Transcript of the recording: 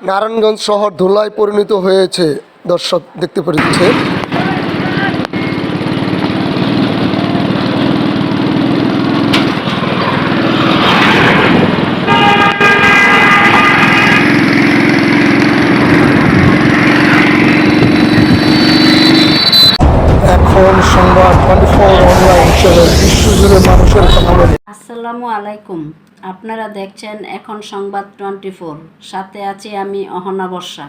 নারায়ণগঞ্জ শহর ধুলায় পরিণত হয়েছে, দর্শক দেখতে পাচ্ছে এখন সংবাদ টোয়েন্টি ফোর অনলাইন বিশ্বজুড়ে মানুষের কথা বলে। আসসালামু আলাইকুম। আপনারা দেখছেন এখন সংবাদ টোয়েন্টি ফোর। সাথে আছি আমি অহনা বর্ষা।